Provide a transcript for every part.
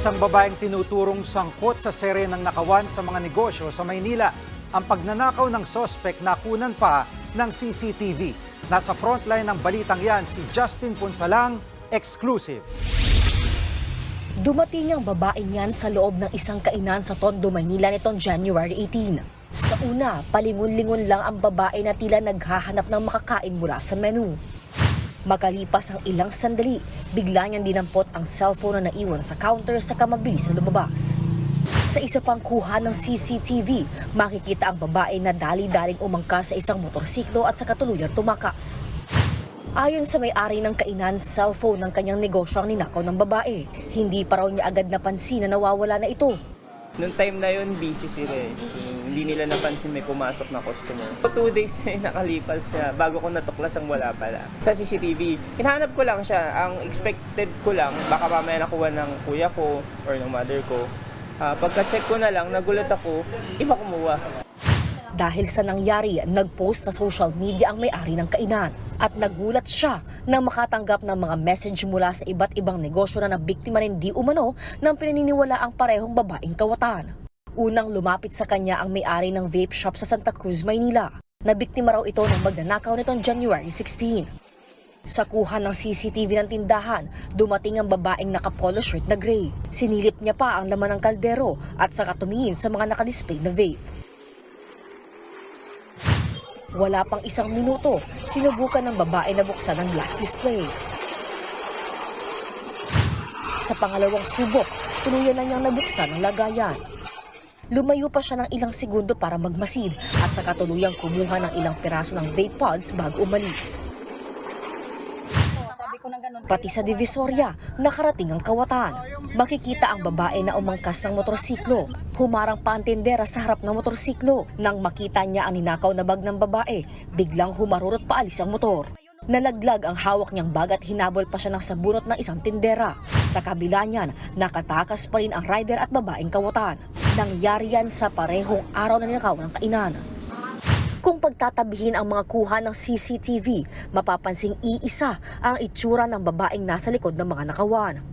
Isang babaeng tinuturong sangkot sa sere ng nakawan sa mga negosyo sa Maynila. Ang pagnanakaw ng sospek nakunan pa ng CCTV. Nasa frontline ng balitang yan si Justin Punsalang, exclusive. Dumating ang babaeng yan sa loob ng isang kainan sa Tondo, Maynila nitong January 18. Sa una, palingon-lingon lang ang babae na tila naghahanap ng makakain mula sa menu. Makalipas ang ilang sandali, bigla niyang dinampot ang cellphone na naiwan sa counter sa kamabilis na lumabas. Sa isa pang kuha ng CCTV, makikita ang babae na dali-daling umangkas sa isang motorsiklo at sa katuluyang tumakas. Ayon sa may-ari ng kainan, cellphone ng kanyang negosyo ang ninakaw ng babae. Hindi pa raw niya agad napansin na nawawala na ito. Noong time na yun, busy sila eh. So, hindi nila napansin may pumasok na customer. Two days na nakalipas siya bago ko natuklas ang wala pala. Sa CCTV, hinahanap ko lang siya. Ang expected ko lang, baka mamaya nakuha ng kuya ko or ng mother ko. Ah, pagka-check ko na lang, nagulat ako, iba kumuha. Dahil sa nangyari, nag-post sa social media ang may-ari ng kainan. At nagulat siya nang makatanggap ng mga message mula sa iba't ibang negosyo na nabiktima rin di umano ng pinaniniwala ang parehong babaeng kawatan. Unang lumapit sa kanya ang may-ari ng vape shop sa Santa Cruz, Maynila. Nabiktima raw ito ng magnanakaw nitong January 16. Sa kuha ng CCTV ng tindahan, dumating ang babaeng naka-polo shirt na gray. Sinilip niya pa ang laman ng kaldero at saka tumingin sa mga nakadisplay na vape. Wala pang isang minuto, sinubukan ng babae na buksan ang glass display. Sa pangalawang subok, tuluyan na niyang nabuksan ang lagayan. Lumayo pa siya ng ilang segundo para magmasid at sa katuluyang kumuha ng ilang piraso ng vape pods bago umalis. Pati sa Divisoria, nakarating ang kawatan. Makikita ang babae na umangkas ng motorsiklo. Humarang pa ang tindera sa harap ng motorsiklo. Nang makita niya ang ninakaw na bag ng babae, biglang humarurot paalis ang motor. Nalaglag ang hawak niyang bag at hinabol pa siya ng sabunot ng isang tindera. Sa kabila niyan, nakatakas pa rin ang rider at babaeng kawatan. Nangyari yan sa parehong araw na ninakaw ng kainan. Kung pagtatabihin ang mga kuha ng CCTV, mapapansing iisa ang itsura ng babaeng nasa likod ng mga nakawan.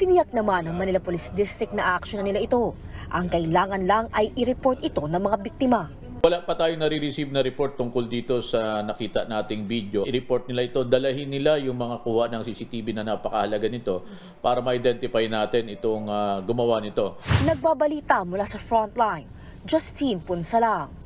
Tiniyak naman ng Manila Police District na action na nila ito. Ang kailangan lang ay i-report ito ng mga biktima. Wala pa tayong nare-receive na report tungkol dito sa nakita nating video. I-report nila ito, dalahin nila yung mga kuha ng CCTV na napakahalaga nito para ma-identify natin itong ah, gumawa nito. Nagbabalita mula sa frontline, Justine Punsalang,